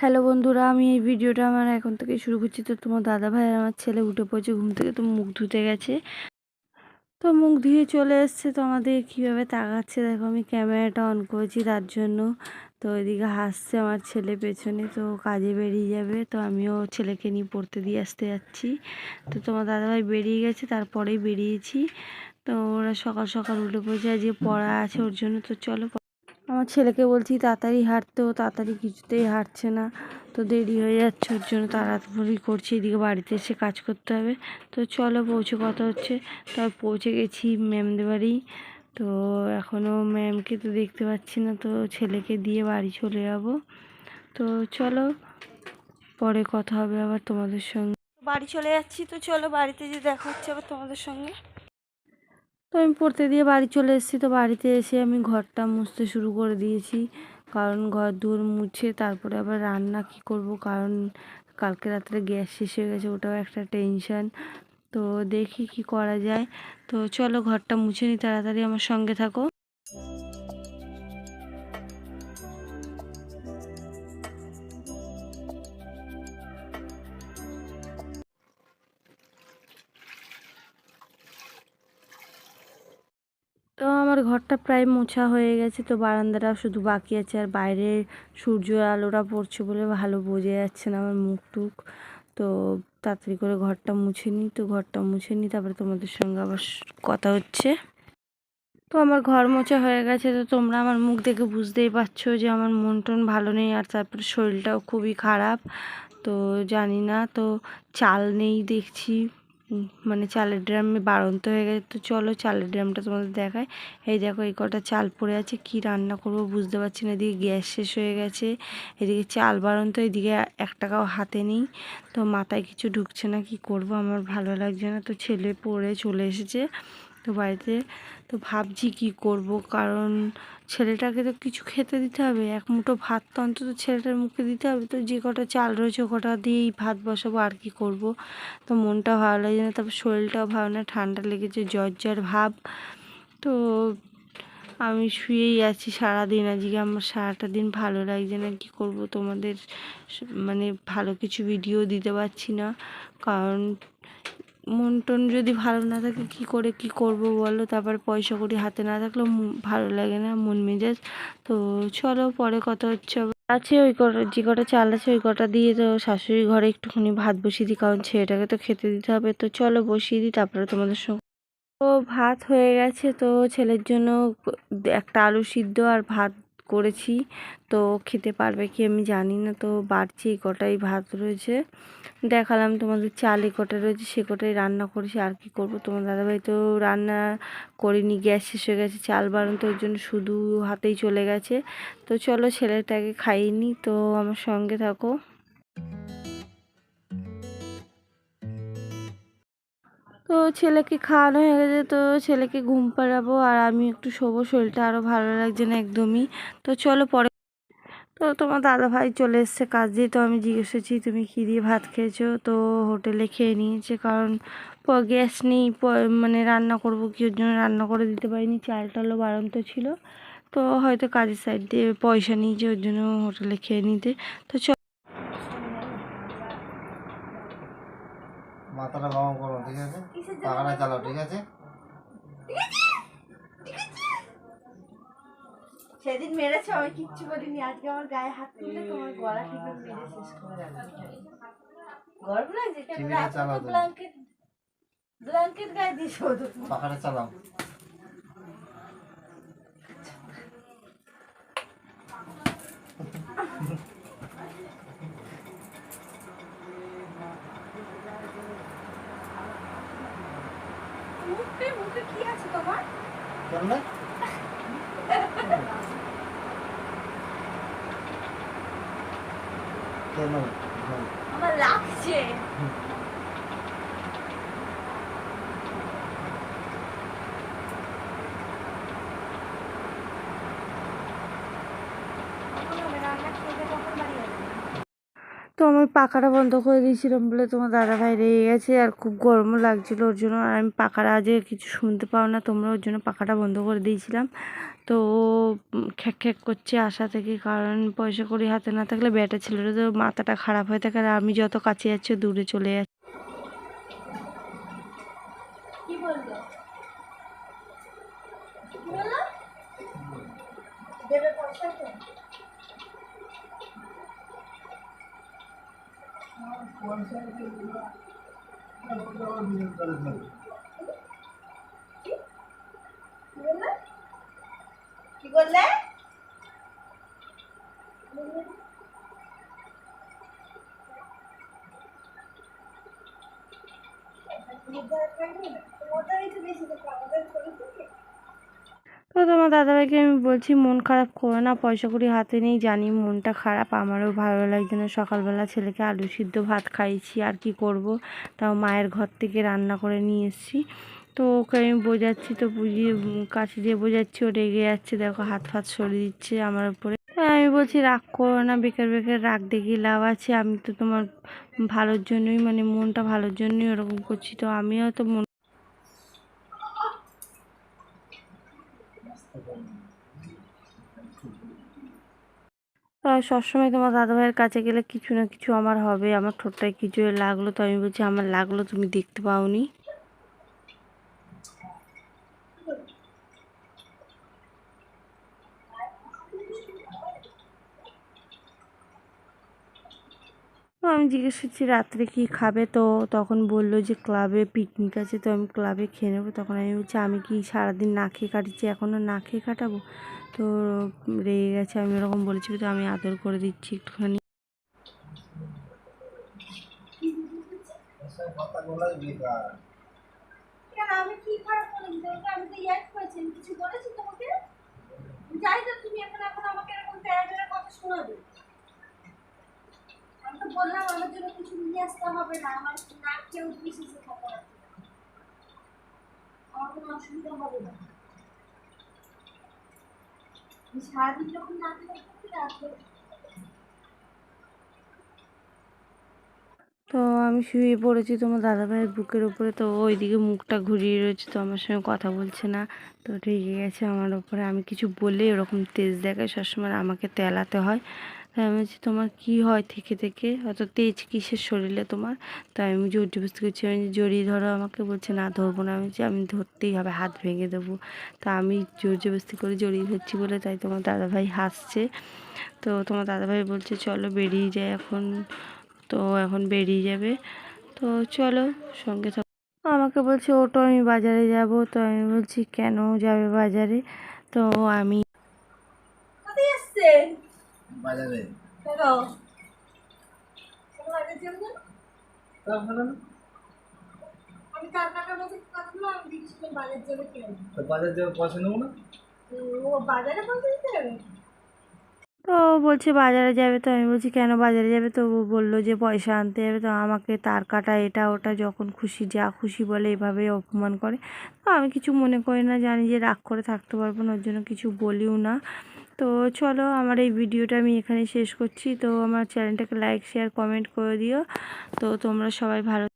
Hello বন্ধুরা, আমি এই ভিডিওটা আমার এখন থেকে শুরু করছি। তো তোমার দাদা ভাই আমার ছেলে উঠে পড়েছে, ঘুম থেকে তো মুখ ধুতে গেছে। তো মুখ ধুয়ে চলে এসছে। তো আমাদের কীভাবে তাকাচ্ছে দেখো, আমি ক্যামেরাটা অন করেছি তার জন্য। তো এদিকে হাসছে আমার ছেলে পেছনে, তো কাজে বেরিয়ে যাবে। তো আমিও ছেলেকে নিয়ে পড়তে দিয়ে আসতে যাচ্ছি। তো তোমার দাদাভাই বেরিয়ে গেছে, তারপরেই বেরিয়েছি। তো ওরা সকাল সকাল উঠে পড়েছে, আজকে পড়া আছে ওর জন্য। তো চলো আমার ছেলেকে বলছি, তাড়াতাড়ি হাঁটতে ও তাড়াতাড়ি কিছুতেই হাঁটছে না। তো দেরি হয়ে যাচ্ছে, ওর জন্য তাড়াতাড়ি করছি, এদিকে বাড়িতে এসে কাজ করতে হবে। তো চলো, পৌঁছে কথা হচ্ছে। তাই পৌঁছে গেছি ম্যামদের বাড়ি। তো এখনও ম্যামকে তো দেখতে পাচ্ছি না, তো ছেলেকে দিয়ে বাড়ি চলে যাব। তো চলো, পরে কথা হবে আবার তোমাদের সঙ্গে। বাড়ি চলে যাচ্ছি, তো চলো বাড়িতে যে দেখা হচ্ছে আবার তোমাদের সঙ্গে। তো আমি পড়তে দিয়ে বাড়ি চলে এসেছি। তো বাড়িতে এসে আমি ঘরটা মুছতে শুরু করে দিয়েছি। কারণ ঘর দূর মুছে তারপরে আবার রান্না কি করব? কারণ কালকে রাত্রে গ্যাস শেষ হয়ে গেছে, ওটাও একটা টেনশান। তো দেখি কি করা যায়। তো চলো ঘরটা মুছে নি, তাড়াতাড়ি আমার সঙ্গে থাকো। আমার ঘরটা প্রায় মোছা হয়ে গেছে, তো বারান্দাটা শুধু বাকি আছে আর বাইরে সূর্যের আলোটা পড়ছে বলে ভালো বোঝা যাচ্ছে না আমার মুখ টুক তো তাড়াতাড়ি করে ঘরটা মুছে নিই, তো ঘরটা মুছে নিই, তারপরে তোমাদের সঙ্গে আবার কথা হচ্ছে। তো আমার ঘর মোছা হয়ে গেছে, তো তোমরা আমার মুখ দেখে বুঝতেই পারছ যে আমার মন টন ভালো নেই আর তারপরে শরীরটাও খুবই খারাপ, তো জানি না, তো চাল নেই দেখছি। মানে চালের ড্রামে বাড়ন্ত হয়ে গেছে। তো চলো চালের ড্রামটা তোমাদের দেখায় এই দেখো, এই কটা চাল পড়ে আছে। কি রান্না করব বুঝতে পারছি না। এদিকে গ্যাস শেষ হয়ে গেছে। এদিকে চাল বাড়ন্ত, এদিকে এক টাকাও হাতে নেই। তো মাথায় কিছু ঢুকছে না, কি করব? আমার ভালো লাগছে না। তো ছেলে পড়ে চলে এসেছে। তো বাড়িতে তো ভাবছি কি করব? কারণ ছেলেটাকে তো কিছু খেতে দিতে হবে, এক মুঠো ভাত তো অন্তত ছেলেটার মুখে দিতে হবে। তো যে কটা চাল রয়েছে কটা দিয়েই ভাত বসাবো, আর কি করব? তো মনটা ভালো লাগছে না, তারপর শরীরটাও ভালো না, ঠান্ডা লেগেছে, জ্বর জ্বর ভাব। তো আমি শুয়েই আছি সারাদিন, আজকে আমার সারাটা দিন ভালো লাগছে না, কি করব তোমাদের? মানে ভালো কিছু ভিডিও দিতে পারছি না, কারণ মন টন যদি ভালো না থাকে, কি করে, কি করব বলো? তারপর পয়সা কড়ি হাতে না থাকলেও ভালো লাগে না, মন মেজাজ। তো চলো, পরে কথা হচ্ছে আছে ওই কটা, যে কটা চাল আছে ওই কটা দিয়ে তো শাশুড়ি ঘরে একটুখানি ভাত বসিয়ে দিই, কারণ ছেলেটাকে তো খেতে দিতে হবে। তো চলো, বসিয়ে দিই, তারপরে তোমাদের সঙ্গে। তো ভাত হয়ে গেছে, তো ছেলের জন্য একটা আলু সিদ্ধ আর ভাত করেছি। তো খেতে পারবে কি আমি জানি না, তো বাড়ছি কটাই ভাত রয়েছে। দেখালাম তোমাদের চাল কটা রয়েছে, সে কটাই রান্না করেছি, আর কি করব? তোমার দাদাভাই তো রান্না করিনি, গ্যাস শেষ হয়ে গেছে, চাল বাড়ন্ত ওর জন্য শুধু হাতেই চলে গেছে। তো চলো ছেলেটাকে খাইনি তো আমার সঙ্গে থাকো। তো ছেলেকে খাওয়ানো হয়ে গেছে, তো ছেলেকে ঘুম পাড়াবো, আর আমি একটু শোবো, শরীরটা আরও ভালো লাগছে না একদমই। তো চলো পরে তো তোমার দাদা ভাই চলে এসছে কাজ দিয়ে তো আমি জিজ্ঞেস করছি তুমি কী দিয়ে ভাত খেয়েছো? তো হোটেলে খেয়ে নিয়েছে কারণ প- গ্যাস নেই প- মানে রান্না করব কি ওর জন্য রান্না করে দিতে পারিনি চাল টালও বাড়ন্ত ছিল। তো হয়তো কাজের সাইড দিয়ে পয়সা নিয়েছে ওর জন্য হোটেলে খেয়ে নিতে। তো চ মাথাটা গরম করো ঠিক আছে? পাখাটা চালাও ঠিক আছে। সেদিন মেরেছো আমি কিচ্ছু বলিনি আজকে আমার গায়ে হাত তুলে তোমার গলা টিপে মেরে শেষ করে গরম লাগছে। ব্ল্যাঙ্কেট ব্ল্যাঙ্কেট গায়ে পাখাটা চালাও। মুখে মুখে কি আছে তোমার? কেন আমার লাগছে। তো আমি পাখাটা বন্ধ করে দিয়েছিলাম বলে তোমার দাদাভাই রেগে গেছে আর খুব গরমও লাগছিল ওর জন্য। আর আমি পাখাটা আজকে কিছু শুনতে পাও না তোমরা ওর জন্য পাখাটা বন্ধ করে দিয়েছিলাম। তো খ্যাক খ্যাক করছে আশা থেকে কারণ পয়সা কড়ি হাতে না থাকলে বেটা ছেলেটা তো মাথাটা খারাপ হয়ে থাকে আর আমি যত কাছে যাচ্ছি দূরে চলে যাচ্ছি। কি বলল? কি বলল? দেবে পয়সা তো কি বললে কি বললে? তো তোমার দাদাভাইকে আমি বলছি, মন খারাপ করো না, পয়সা কড়ি হাতে নেই, জানি মনটা খারাপ, আমারও ভালো লাগছে না। সকালবেলা ছেলেকে আলু সিদ্ধ ভাত খাইয়েছি, আর কি করব? তাও মায়ের ঘর থেকে রান্না করে নিয়ে এসেছি। তো ওকে আমি বোঝাচ্ছি তো বুঝিয়ে কাছে দিয়ে বোঝাচ্ছি, ও রেগে যাচ্ছে, দেখো হাত ফাত সরিয়ে দিচ্ছে আমার উপরে। আমি বলছি, রাগ করো না, বেকার বেকার, রাগ দেখিয়ে লাভ আছে, আমি তো তোমার ভালোর জন্যই মানে মনটা ভালোর জন্যই ওরকম করছি। তো আমিও তো মন সবসময় তোমার দাদাভাইয়ের কাছে গেলে কিছু না কিছু আমার হবে, আমার ঠোঁটটায় কিছু লাগল, তো আমি বলছি, আমার লাগল, তুমি দেখতে পাওনি। আমি জিজ্ঞেস করছি, রাত্রে কি খাবে? তো তখন বলল যে, ক্লাবে পিকনিক আছে, তো আমি ক্লাবে খেয়ে নেব। তখন আমি বলছি, আমি কি সারাদিন না খেয়ে কাটিয়েছি এখনও না খেয়ে কাটাবো? তো রেগে গেছে, আমি ওরকম বলেছি, তো আমি আদর করে দিচ্ছি একটুখানি। করেছি তোমাকে? যাই তো তুমি এখন এখন আমাকে এরকম তেরা কথা শোনাবে। তো আমি শুয়ে পড়েছি তোমার দাদাভাইয়ের বুকের উপরে, তো ওইদিকে মুখটা ঘুরিয়ে রয়েছে, তো আমার সঙ্গে কথা বলছে না। তো ঠিক গেছে আমার ওপরে আমি কিছু বলে ওরকম তেজ দেখায়, সবসময় আমাকে তেলাতে হয়। তাই আমি বলছি, তোমার কি হয় থেকে থেকে? অত তেজ কিসের শরীরে তোমার? তাই আমি জোর জবস্তি করছি। আমি জড়িয়ে ধরো আমাকে। বলছে, না, ধরবো না। আমি আমি ধরতেই হবে, হাত ভেঙে দেবো। তা আমি জোর জবস্তি করে জড়িয়ে ধরছি বলে তাই তোমার দাদাভাই হাসছে। তো তোমার দাদাভাই বলছে, চলো বেরিয়ে যায় এখন। তো এখন বেরিয়ে যাবে। তো চলো সঙ্গে থাকো। আমাকে বলছে ওটো আমি বাজারে যাব। তো আমি বলছি, কেন যাবে বাজারে? তো আমি বাজারে। তো বলছে বাজারে যাবে তো আমি বলছি কেন বাজারে যাবে? তো ও বলল যে পয়সা আনতে যাবে তো আমাকে তার কাটা এটা ওটা যখন খুশি যা খুশি বলে এভাবে অপমান করে। তো আমি কিছু মনে করি না জানি যে রাগ করে থাকতে পারব না ওর জন্য কিছু বলিও না। তো চলো আমার এই ভিডিওটা আমি এখানে শেষ করছি। তো আমার চ্যানেলটাকে লাইক শেয়ার কমেন্ট করে দিও। তো তোমরা সবাই ভালো